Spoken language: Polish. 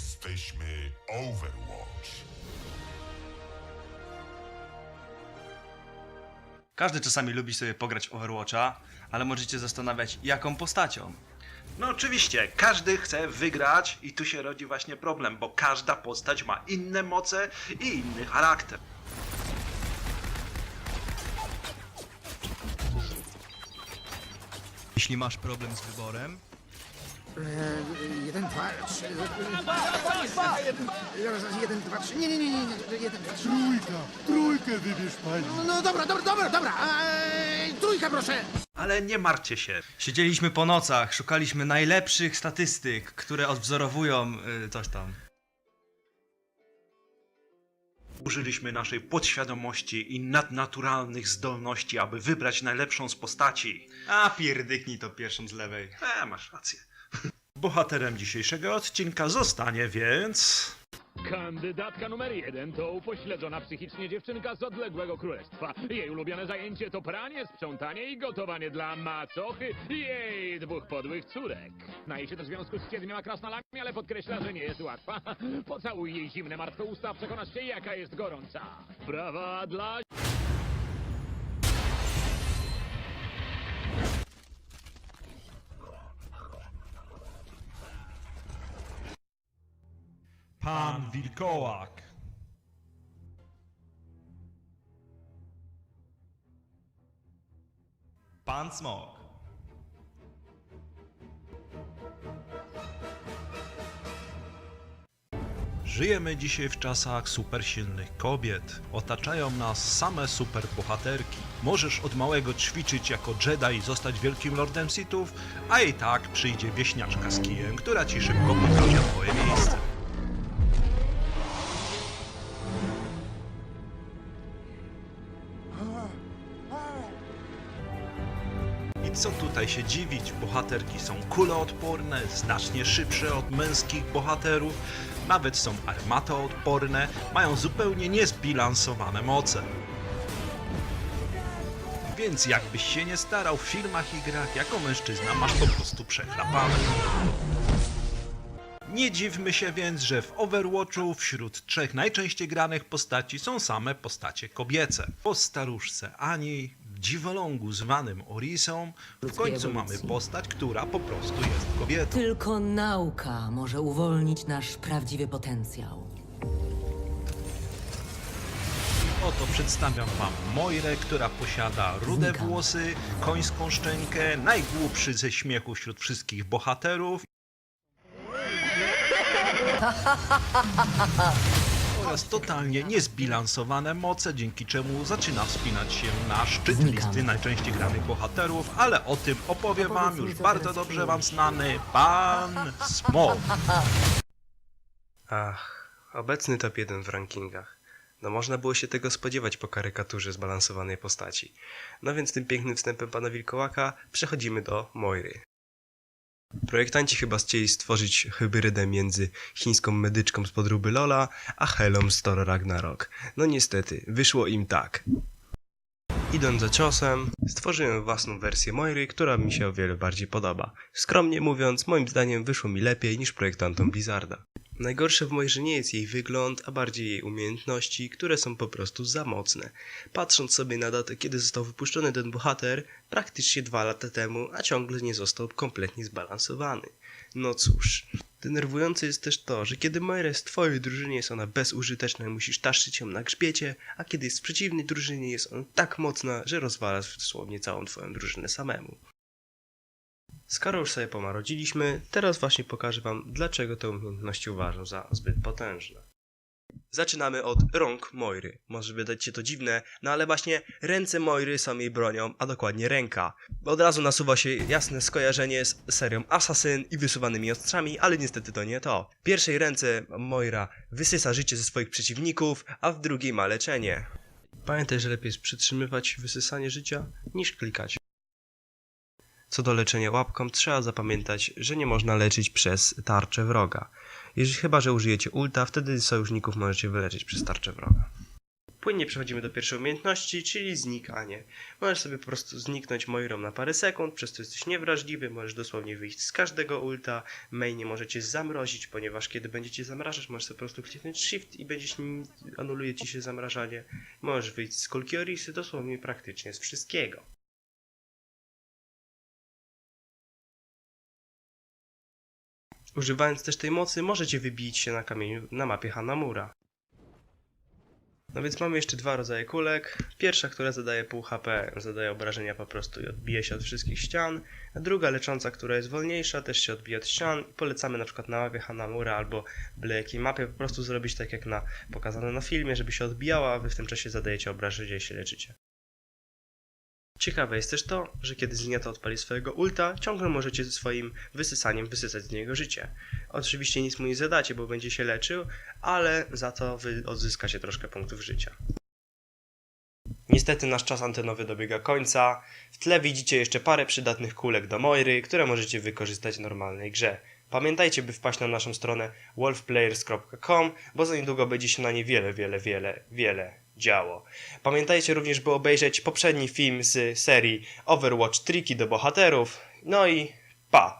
Jesteśmy Overwatch. Każdy czasami lubi sobie pograć w Overwatcha, ale możecie zastanawiać, jaką postacią. No oczywiście, każdy chce wygrać i tu się rodzi właśnie problem, bo każda postać ma inne moce i inny charakter. Jeśli masz problem z wyborem, Jeden, dwa, trzy. Jeden, jeden, dwa, trzy. Nie, nie, nie, nie, nie. Jeden, dwa, trzy. Trójka, trójkę wybierz pani. No, no dobra, dobra, dobra, dobra. Eee, trójka, proszę. Ale nie martwcie się, siedzieliśmy po nocach, szukaliśmy najlepszych statystyk, które odwzorowują y, coś tam. użyliśmy naszej podświadomości i nadnaturalnych zdolności, aby wybrać najlepszą z postaci. A pierdyknij to pierwszą z lewej. E, masz rację. Bohaterem dzisiejszego odcinka zostanie więc... Kandydatka numer jeden to upośledzona psychicznie dziewczynka z odległego królestwa. Jej ulubione zajęcie to pranie, sprzątanie i gotowanie dla macochy i jej dwóch podłych córek. Naje się do związku z siedmioma krasnalami, ale podkreśla, że nie jest łatwa. Pocałuj jej zimne, martwe usta, przekonasz się, jaka jest gorąca. Brawa dla... Pan Wilkołak. Pan Smok. Żyjemy dzisiaj w czasach supersilnych kobiet. Otaczają nas same superbohaterki. Możesz od małego ćwiczyć jako Jedi i zostać wielkim lordem Sithów, a i tak przyjdzie wieśniaczka z kijem, która ci szybko pokaże twoje miejsce. Tutaj się dziwić? Bohaterki są kuloodporne, znacznie szybsze od męskich bohaterów, nawet są armatoodporne, mają zupełnie niezbilansowane moce. Więc jakbyś się nie starał w filmach i grach, jako mężczyzna masz po prostu przechlapane. Nie dziwmy się więc, że w Overwatchu wśród trzech najczęściej granych postaci są same postacie kobiece. Po staruszce Ani, dziwolągu zwanym Orisą, w końcu mamy postać, która po prostu jest kobietą. Tylko nauka może uwolnić nasz prawdziwy potencjał. Oto przedstawiam wam Moirę, która posiada rude Znikam. włosy, końską szczękę, najgłupszy ze śmiechu wśród wszystkich bohaterów oraz totalnie niezbilansowane moce, dzięki czemu zaczyna wspinać się na szczyt listy najczęściej granych bohaterów, ale o tym opowie wam już bardzo dobrze wam znany Pan Smok. Ach, obecny top 1 w rankingach. No można było się tego spodziewać po karykaturze zbalansowanej postaci. No więc tym pięknym wstępem pana Wilkołaka przechodzimy do Moiry. Projektanci chyba chcieli stworzyć hybrydę między chińską medyczką z podróby Lola, a Helą z Thor Ragnarok. No niestety, wyszło im tak. Idąc za ciosem, stworzyłem własną wersję Moiry, która mi się o wiele bardziej podoba. Skromnie mówiąc, moim zdaniem wyszło mi lepiej niż projektantom Blizzarda. Najgorsze w Moirze nie jest jej wygląd, a bardziej jej umiejętności, które są po prostu za mocne. Patrząc sobie na datę, kiedy został wypuszczony ten bohater, praktycznie dwa lata temu, a ciągle nie został kompletnie zbalansowany. No cóż, denerwujące jest też to, że kiedy Moira jest w twojej drużynie jest ona bezużyteczna i musisz taszczyć ją na grzbiecie, a kiedy jest w przeciwnej drużynie jest ona tak mocna, że rozwala dosłownie całą twoją drużynę samemu. Skoro już sobie pomarodziliśmy, teraz właśnie pokażę wam, dlaczego te umiejętności uważam za zbyt potężne. Zaczynamy od rąk Moiry. Może wydać się to dziwne, no ale właśnie ręce Moiry są jej bronią, a dokładnie ręka. Od razu nasuwa się jasne skojarzenie z serią Assassin i wysuwanymi ostrzami, ale niestety to nie to. W pierwszej ręce Moira wysysa życie ze swoich przeciwników, a w drugiej ma leczenie. Pamiętaj, że lepiej jest przytrzymywać wysysanie życia niż klikać. Co do leczenia łapką, trzeba zapamiętać, że nie można leczyć przez tarczę wroga. Jeżeli chyba, że użyjecie ulta, wtedy sojuszników możecie wyleczyć przez tarczę wroga. Płynnie przechodzimy do pierwszej umiejętności, czyli znikanie. Możesz sobie po prostu zniknąć Moirą na parę sekund, przez to jesteś niewrażliwy, możesz dosłownie wyjść z każdego ulta. Mainie możecie zamrozić, ponieważ kiedy będziecie zamrażać, możesz sobie po prostu kliknąć Shift i będziesz anuluje ci się zamrażanie. Możesz wyjść z kulki Orisy, dosłownie praktycznie z wszystkiego. Używając też tej mocy, możecie wybić się na kamieniu na mapie Hanamura. No więc mamy jeszcze dwa rodzaje kulek. Pierwsza, która zadaje pół HP, zadaje obrażenia po prostu i odbije się od wszystkich ścian. A druga, lecząca, która jest wolniejsza, też się odbija od ścian. Polecamy na przykład na mapie Hanamura albo byle jakiej mapie po prostu zrobić tak jak na pokazane na filmie, żeby się odbijała, a wy w tym czasie zadajecie obrażenia i się leczycie. Ciekawe jest też to, że kiedy Zenyatta odpali swojego ulta, ciągle możecie swoim wysysaniem wysysać z niego życie. Oczywiście nic mu nie zadacie, bo będzie się leczył, ale za to wy odzyskacie troszkę punktów życia. Niestety nasz czas antenowy dobiega końca. W tle widzicie jeszcze parę przydatnych kulek do Moiry, które możecie wykorzystać w normalnej grze. Pamiętajcie, by wpaść na naszą stronę wolfplayers.com, bo za niedługo będzie się na nie wiele, wiele, wiele, wiele działo. Pamiętajcie również, by obejrzeć poprzedni film z serii Overwatch Triki do bohaterów. No i pa!